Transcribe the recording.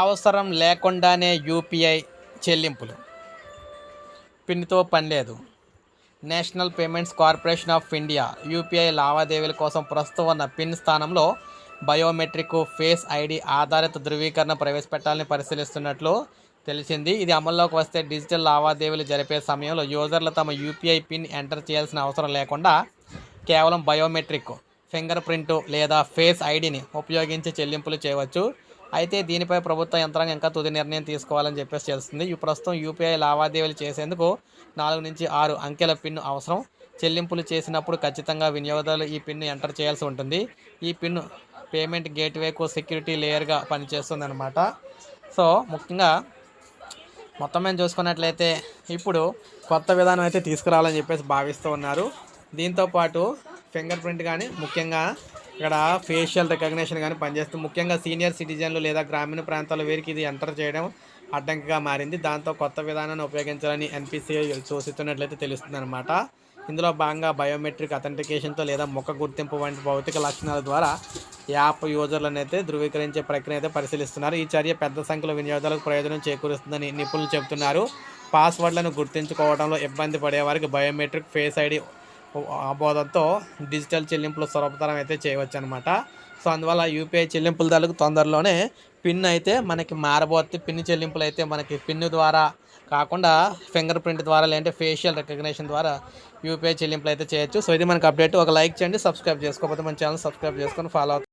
అవసరం లేకుండానే యూపీఐ చెల్లింపులు. పిన్తో పని లేదు. National payments corporation of India UPI లావాదేవీల కోసం ప్రస్తుతం ఉన్న పిన్ స్థానంలో బయోమెట్రిక్ ఫేస్ ఐడి ఆధారిత ధృవీకరణ ప్రవేశపెట్టాలని పరిశీలిస్తున్నట్లు తెలిసింది. ఇది అమల్లోకి వస్తే డిజిటల్ లావాదేవీలు జరిపే సమయంలో యూజర్లు తమ యూపీఐ పిన్ ఎంటర్ చేయాల్సిన అవసరం లేకుండా కేవలం బయోమెట్రిక్ ఫింగర్ ప్రింట్ లేదా ఫేస్ ఐడిని ఉపయోగించి చెల్లింపులు చేయవచ్చు. అయితే దీనిపై ప్రభుత్వ యంత్రాంగం ఇంకా తుది నిర్ణయం తీసుకోవాలని చెప్పేసి తెలుస్తుంది. ఈ ప్రస్తుతం యూపీఐ లావాదేవీలు చేసేందుకు నాలుగు నుంచి ఆరు అంకెల పిన్ అవసరం. చెల్లింపులు చేసినప్పుడు ఖచ్చితంగా వినియోగదారులు ఈ పిన్ ఎంటర్ చేయాల్సి ఉంటుంది. ఈ పిన్ పేమెంట్ గేట్వేకు సెక్యూరిటీ లేయర్గా పనిచేస్తుంది అనమాట సో ముఖ్యంగా మొత్తం మేము చూసుకున్నట్లయితే ఇప్పుడు కొత్త విధానం అయితే తీసుకురావాలని చెప్పేసి భావిస్తూ ఉన్నారు. దీంతోపాటు ఫింగర్ ప్రింట్ కానీ ముఖ్యంగా ఇక్కడ ఫేషియల్ రికగ్నిషన్ కానీ పనిచేస్తుంది ముఖ్యంగా సీనియర్ సిటిజన్లు లేదా గ్రామీణ ప్రాంతాల వీరికి ఇది ఎంటర్ చేయడం అడ్డంకిగా మారింది. దాంతో కొత్త విధానాన్ని ఉపయోగించాలని ఎన్పిసిఐ సూచిస్తున్నట్లయితే తెలుస్తుంది అనమాట ఇందులో భాగంగా బయోమెట్రిక్ అథెంటికేషన్తో లేదా ముఖ గుర్తింపు వంటి భౌతిక లక్షణాల ద్వారా యాప్ యూజర్లను అయితే ధృవీకరించే ప్రక్రియ అయితే పరిశీలిస్తున్నారు. ఈ చర్య పెద్ద సంఖ్యలో వినియోగదారులకు ప్రయోజనం చేకూరుస్తుందని నిపుణులు చెబుతున్నారు. పాస్వర్డ్లను గుర్తించుకోవడంలో ఇబ్బంది పడేవారికి బయోమెట్రిక్ ఫేస్ ఐడి ఆబోధంతో డిజిటల్ చెల్లింపులు సులభతరం అయితే చేయవచ్చు అనమాట సో అందువల్ల యూపీఐ చెల్లింపుల దానికి తొందరలోనే పిన్ అయితే మనకి మారబోతుంది పిన్ చెల్లింపులు అయితే మనకి పిన్ ద్వారా కాకుండా ఫింగర్ ప్రింట్ ద్వారా లేదంటే ఫేషియల్ రికగ్నిషన్ ద్వారా యూపీఐ చెల్లింపులు అయితే చేయొచ్చు. సో ఇది మనకి అప్డేట్. ఒక లైక్ చేయండి సబ్స్క్రైబ్ చేసుకోకపోతే మన ఛానల్ సబ్స్క్రైబ్ చేసుకొని ఫాలో అవుతుంది